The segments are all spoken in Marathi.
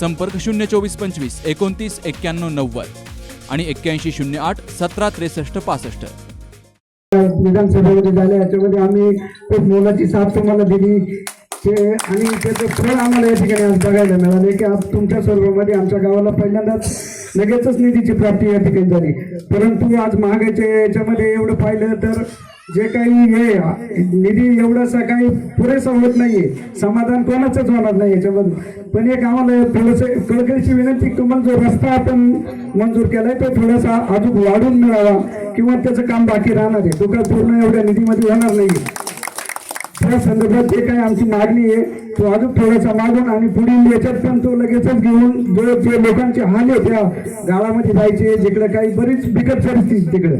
संपर्क शून्य चोवीस पंचवीस एकोणतीस एक्क्याण्णव नव्वद आणि एक्क्याऐंशी शून्य आठ सतरा त्रेसष्ट पासष्ट. विधानसभेमध्ये झाले याच्यामध्ये आम्ही खूप मोलाची साथ तुम्हाला दिली. ते आणि त्याचं फळ आम्हाला या ठिकाणी आज बघायला मिळाले की आज तुमच्या सर्वांमध्ये आमच्या गावाला पहिल्यांदाच लगेचच निधीची प्राप्ती या ठिकाणी झाली. परंतु आज महागाईच्या याच्यामध्ये एवढं पाहिलं तर जे काही हे निधी एवढासा काही पुरेसा होत नाहीये. समाधान कोणाचंच होणार नाही याच्यामधून. पण एक आम्हाला थोडंसं कळकळीची विनंती तुम्हाला जो रस्ता आपण मंजूर केलाय तो थोडासा अजून वाढून मिळावा किंवा त्याचं काम बाकी राहणार आहे. तो काय पूर्ण एवढ्या निधीमध्ये होणार नाही त्या संदर्भात जे काही आमची मागणी आहे तो अजून थोडासा मागून आणि पुढील याच्यात पण तो लगेचच घेऊन जो जे लोकांचे हाल होत्या त्या गावामध्ये जायचे जिकडे काही बरीच बिकट परिस्थिती तिकडे.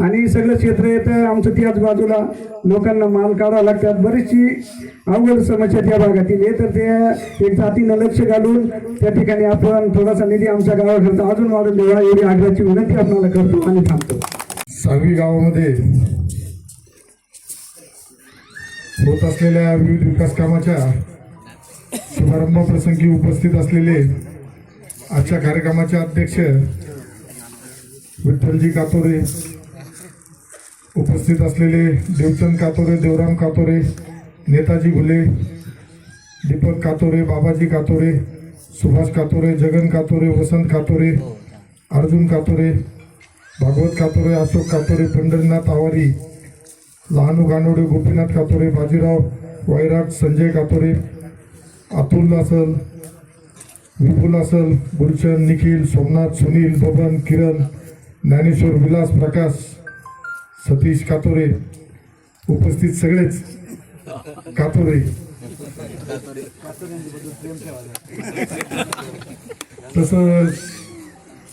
आणि सगळं क्षेत्र येतं आमचं त्याच बाजूला लोकांना माल काढावा लागतात. बरीचशी अवघड समस्या त्या भागातील आहे. तर ते एक जातीनं लक्ष घालून त्या ठिकाणी आपण थोडासा निधी आमच्या गावाकरता अजून वाढून द्यावा एवढी आग्रहाची विनंती आपल्याला करतो आणि थांबतो. सावली गावामध्ये होत असलेल्या विविध विकास कामाच्या शुभारंभाप्रसंगी उपस्थित असलेले आजच्या कार्यक्रमाचे अध्यक्ष विठ्ठलजी कातोरे उपस्थित असलेले देवचंद कातोरे देवराम कातोरे नेताजी घुले दीपक कातोरे बाबाजी कातोरे सुभाष कातोरे जगन कातोरे वसंत कातोरे अर्जुन कातोरे भागवत कातोरे अशोक कातोरे पंढरीनाथ आवारी लहानू गानोडे गोपीनाथ कातोरे बाजीराव वैराग संजय कातोरे अतुल असल विपुल असल गुलशन निखिल सोमनाथ सुनील बबन किरण ज्ञानेश्वर विलास प्रकाश सतीश कातोरे उपस्थित सगळेच कातोरे तसं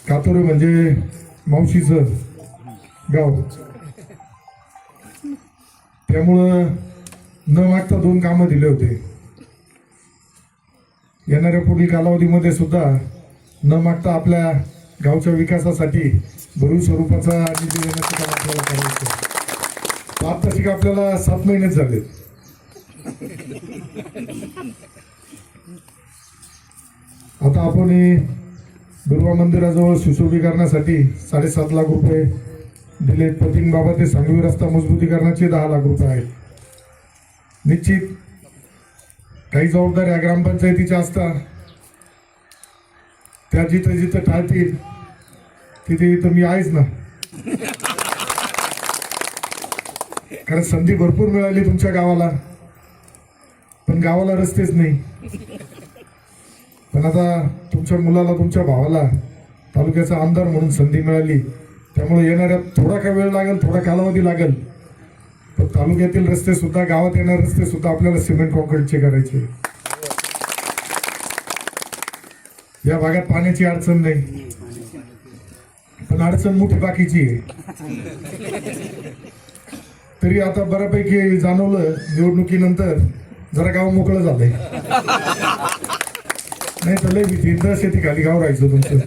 कातोरे म्हणजे मावशीचं गाव. त्यामुळं न मागता दोन कामं दिले होते. येणाऱ्या पुढील कालावधीमध्ये सुद्धा न मागता आपल्या गावच्या विकासासाठी भरीव स्वरूपाचा निधी देण्याचं काम आपल्याला करायचं आता शिक आपल्याला सात महिनेच झाले आता आपण हे दुर्वा मंदिराजवळ सुशोभीकरणासाठी साडेसात लाख रुपये दिले प्रतिंग बाबा ते सांगवी रस्ता मजबूतीकरणाचे दहा लाख रुपये आहेत. निश्चित काही जबाबदाऱ्या ग्रामपंचायतीच्या असतात. त्या जिथं जिथं टाळतील तिथे इथं मी आहेच ना. कारण संधी भरपूर मिळाली तुमच्या गावाला. पण गावाला रस्तेच नाही. पण आता तुमच्या मुलाला तुमच्या भावाला तालुक्याचा आमदार म्हणून संधी मिळाली. त्यामुळे येणाऱ्या थोडा का वेळ लागेल थोडा कालावधी लागेल. पण तालुक्यातील रस्ते सुद्धा गावात येणारे रस्ते सुद्धा आपल्याला सिमेंट कॉन्क्रीटचे करायचे. या भागात पाण्याची अडचण नाही. पण अडचण मोठी बाकीची आहे. तरी आता बऱ्यापैकी जाणवलं निवडणुकीनंतर जरा गाव मोकळं झालंय. नाही तर लय भीती शेती खाली गाव राहायचं तुमचं.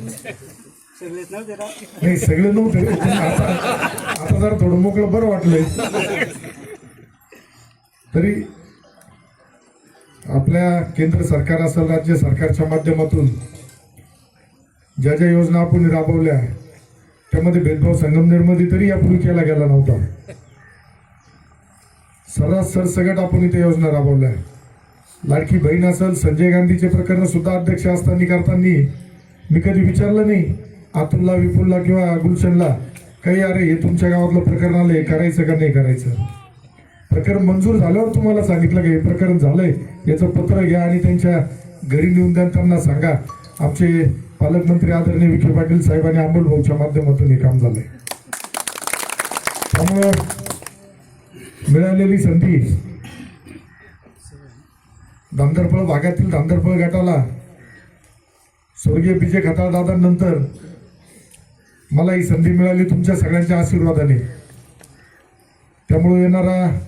नाही सगळे नव्हते. पण आता आता जरा थोडं मोकळं बरं वाटलंय. तरी आपल्या केंद्र सरकार असेल राज्य सरकारच्या माध्यमातून ज्या ज्या योजना आपण राबवल्या त्यामध्ये भेदभाव संगमनेरमध्ये तरी यापूर्वी केला गेला नव्हता. सर्रास सरसगट आपण इथे योजना राबवल्या. लाडकी बहीण असेल संजय गांधीचे प्रकरण सुद्धा अध्यक्ष असताना करताना मी कधी विचारलं नाही. अतुलला विपुलला किंवा गुलशनला काही अरे हे तुमच्या गावातलं प्रकरण आलं हे करायचं का नाही करायचं? प्रकरण मंजूर झाल्यावर तुम्हाला सांगितलं की हे प्रकरण झालंय याचं पत्र घ्या आणि त्यांच्या घरी नेऊन द्या त्यांना सांगा. आमचे पालकमंत्री आदरणीय विखे पाटील साहेबांनी आणि भाऊच्या माध्यमातून हे काम झालंय. त्यामुळं मिळालेली संधी धांदरफळ भागातील धांदरफळ गटाला स्वर्गीय विजय खताळ दादांनंतर मला ही संधी मिळाली तुमच्या सगळ्यांच्या आशीर्वादाने. त्यामुळे येणारा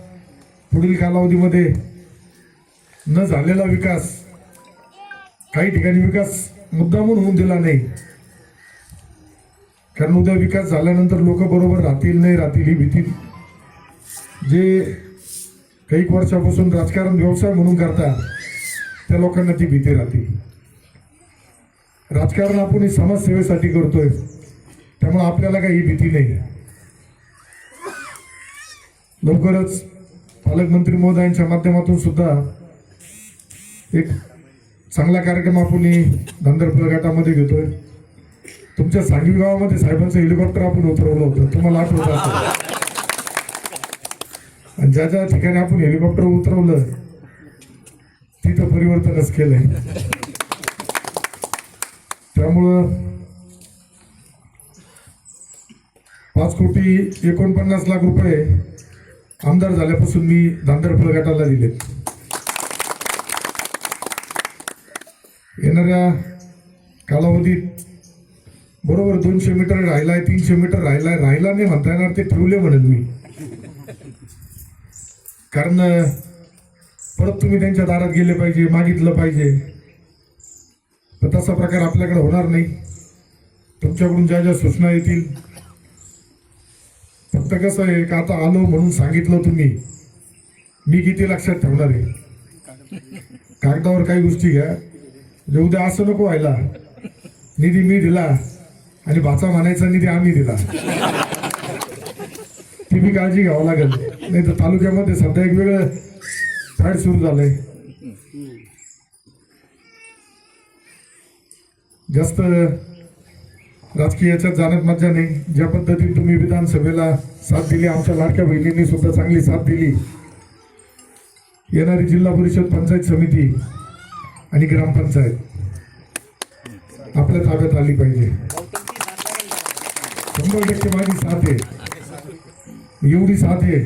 पुढील कालावधीमध्ये न झालेला विकास काही ठिकाणी विकास मुद्दामून होऊन दिला नाही. कारण उद्या विकास झाल्यानंतर लोक बरोबर राहतील नाही राहतील ही भीती जे काही वर्षापासून राजकारण व्यवसाय म्हणून करता त्या लोकांना ती भीती राहते. राजकारण आपण ही समाजसेवेसाठी करतोय. त्यामुळे आपल्याला काही भीती नाही लवकरच पालकमंत्री महोदयांच्या माध्यमातून सुद्धा एक चांगला कार्यक्रम आपण ही धंदरपूर गटामध्ये घेतोय. तुमच्या सांगवी गावामध्ये साहेबांचं हेलिकॉप्टर आपण उतरवलं होतं. तुम्हाला आठवत असेल. आणि ज्या ज्या ठिकाणी आपण हेलिकॉप्टर उतरवलं तिथं परिवर्तनच केलंय. त्यामुळं पाच कोटी एकोणपन्नास लाख रुपये आमदार झाल्यापासून मी धांदरफळ गटाला दिले. येणाऱ्या कालावधीत बरोबर दोनशे मीटर राहिलाय तीनशे मीटर राहिलाय. राहिला नाही म्हणता येणार ते ठेवले म्हणेन मी. कारण परत तुम्ही त्यांच्या दारात गेले पाहिजे मागितलं पाहिजे. तर तसा प्रकार आपल्याकडे होणार नाही. तुमच्याकडून ज्या ज्या सूचना येतील फक्त कसं आहे का आता आलो म्हणून सांगितलं तुम्ही. मी किती लक्षात ठेवणार आहे? कागदावर काही गोष्टी घ्या. म्हणजे उद्या असं नको व्हायला. निधी मी दिला आणि भाचा म्हणायचा निधी आम्ही दिला. ती बी काळजी घ्यावं लागेल. नाही तर तालुक्यामध्ये सध्या एक वेगळं फॅड सुरू झालंय. जास्त राजकीय याच्यात जाण्यात मजा नाही. ज्या पद्धतीने तुम्ही विधानसभेला साथ दिली आमच्या लाडक्या बहिणींनी सुद्धा चांगली साथ दिली. येणारी जिल्हा परिषद पंचायत समिती आणि ग्रामपंचायत आपल्या ताब्यात आली पाहिजे. शंभर टक्के माझी साथ आहे. एवढी साथ आहे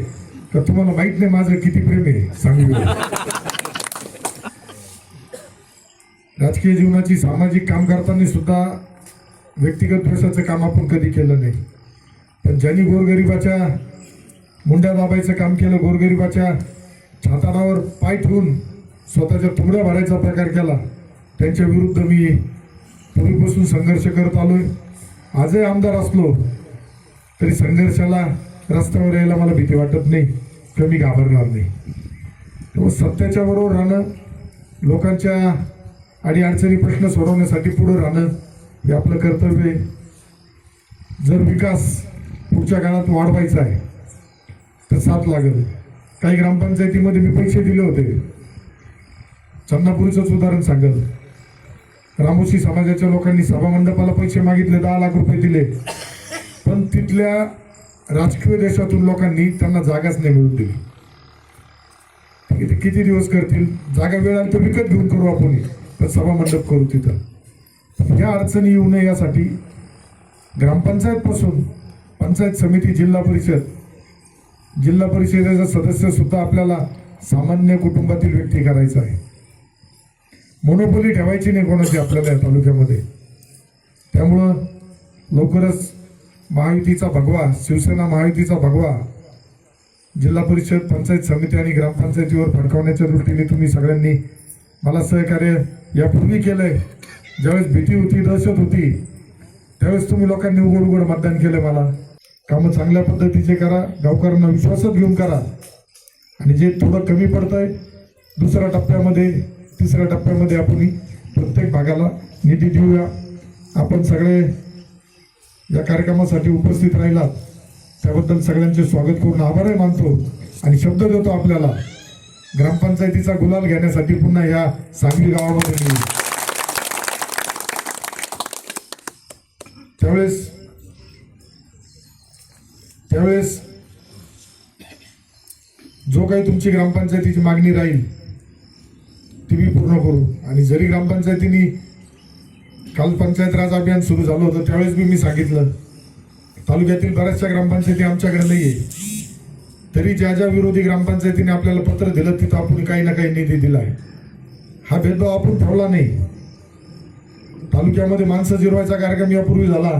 का तुम्हाला माहीत नाही माझं किती प्रेम आहे सांगू. राजकीय जीवनाची सामाजिक काम करताना सुद्धा व्यक्तिगत द्वेषाचं काम आपण कधी केलं नाही. पण ज्यांनी गोरगरिबाच्या मुंड्या दाबायचं काम केलं गोरगरिबाच्या छाताडावर पाय ठेवून स्वतःच्या तुकड्या भरायचा प्रकार केला त्यांच्या विरुद्ध मी पूर्वीपासून संघर्ष करत आलो आहे आजही आमदार असलो तरी संघर्षाला रस्त्यावर यायला मला भीती वाटत नाही किंवा मी घाबरणार नाही. तेव्हा सत्याच्या बरोबर राहणं लोकांच्या आणि अडचणी प्रश्न सोडवण्यासाठी पुढं राहणं हे आपलं कर्तव्य आहे. जर विकास पुढच्या काळात वाढवायचा आहे तर साथ लागेल. काही ग्रामपंचायतीमध्ये मी पैसे दिले होते. चंदापूरचंच उदाहरण सांगेल. रामोशी समाजाच्या लोकांनी सभामंडपाला पैसे मागितले दहा लाख रुपये दिले. पण तिथल्या राजकीय देशातून लोकांनी त्यांना जागाच नाही मिळून दिली. किती दिवस करतील? जागा वेळ आली तर विकत घेऊन करू आपण. पण सभामंडप करू तिथं. ह्या अडचणी येऊ नये यासाठी ग्रामपंचायतपासून पंचायत समिती जिल्हा परिषद जिल्हा परिषदेचा सदस्यसुद्धा आपल्याला सामान्य कुटुंबातील व्यक्ती करायचा आहे. मोनोपोली ठेवायची नाही कोणाची आपल्याला या तालुक्यामध्ये. त्यामुळं लवकरच महायुतीचा भगवा शिवसेना महायुतीचा भगवा जिल्हा परिषद पंचायत समिती आणि ग्रामपंचायतीवर फडकावण्याच्या दृष्टीने तुम्ही सगळ्यांनी मला सहकार्य यापूर्वी केलं आहे ज्यावेळेस भीती होती दहशत होती त्यावेळेस तुम्ही लोकांनी उघड उघड मतदान केलं मला. कामं चांगल्या पद्धतीचे करा गावकऱ्यांना विश्वासात घेऊन करा. आणि जे थोडं कमी पडतंय दुसऱ्या टप्प्यामध्ये तिसऱ्या टप्प्यामध्ये आपण प्रत्येक भागाला निधी देऊया. आपण सगळे या कार्यक्रमासाठी उपस्थित राहिलात. त्याबद्दल सगळ्यांचे स्वागत करून आभारही मानतो आणि शब्द देतो आपल्याला. ग्रामपंचायतीचा गुलाल घेण्यासाठी पुन्हा या सांगली गावामध्ये मी येईन. त्यावेळेस त्यावेळेस जो काही तुमची ग्रामपंचायतीची मागणी राहील ती मी पूर्ण करू. आणि जरी ग्रामपंचायतीने काल पंचायत राज अभियान सुरू झालं होतं त्यावेळेस बी मी सांगितलं तालुक्यातील बऱ्याचशा ग्रामपंचायती आमच्याकडे नाही आहे तरी ज्या ज्या विरोधी ग्रामपंचायतीने आपल्याला पत्र दिलं तिथं आपण काही ना काही निधी दिला आहे हा भेदभाव आपण ठेवला नाही. तालुक्यामध्ये माणसं जिरवायचा कार्यक्रम यापूर्वी झाला.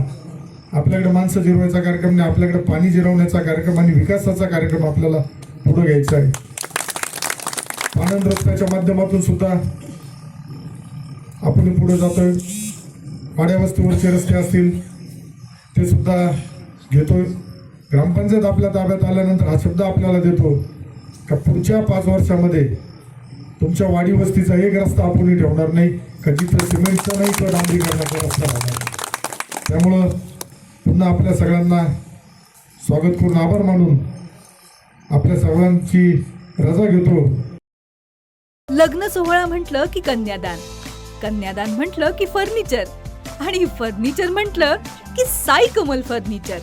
आपल्याकडे माणसं जिरवायचा कार्यक्रम नाही आपल्याकडे पाणी जिरवण्याचा कार्यक्रम आणि विकासाचा कार्यक्रम आपल्याला पुढे घ्यायचा आहे. आनंद रस्त्याच्या माध्यमातून सुद्धा आपण पुढे जातोय. वाड्या वस्तीवरचे रस्ते असतील ते सुद्धा घेतोय. ग्रामपंचायत आपल्या ताब्यात आल्यानंतर हा शब्द आपल्याला देतो का पुढच्या पाच वर्षामध्ये तुमच्या वाडी वस्तीचा एक रस्ता आपण ठेवणार नाही. का जिथं सिमेंटचा नाही किंवा डांबरीकरणाचा रस्ता राहणार त्यामुळं पुन्हा आपल्या सगळ्यांना स्वागत करून आभार मानून आपल्या सगळ्यांची रजा घेतो लग्न सोहळा म्हटलं की कन्यादान. कन्यादान म्हटलं की फर्निचर. आणि फर्निचर म्हटलं की साई कमल फर्निचर.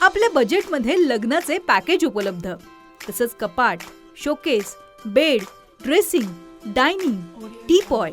आपल्या बजेटमध्ये लग्नाचे पॅकेज उपलब्ध. तसंच कपाट showcase bed dressing dining teapoy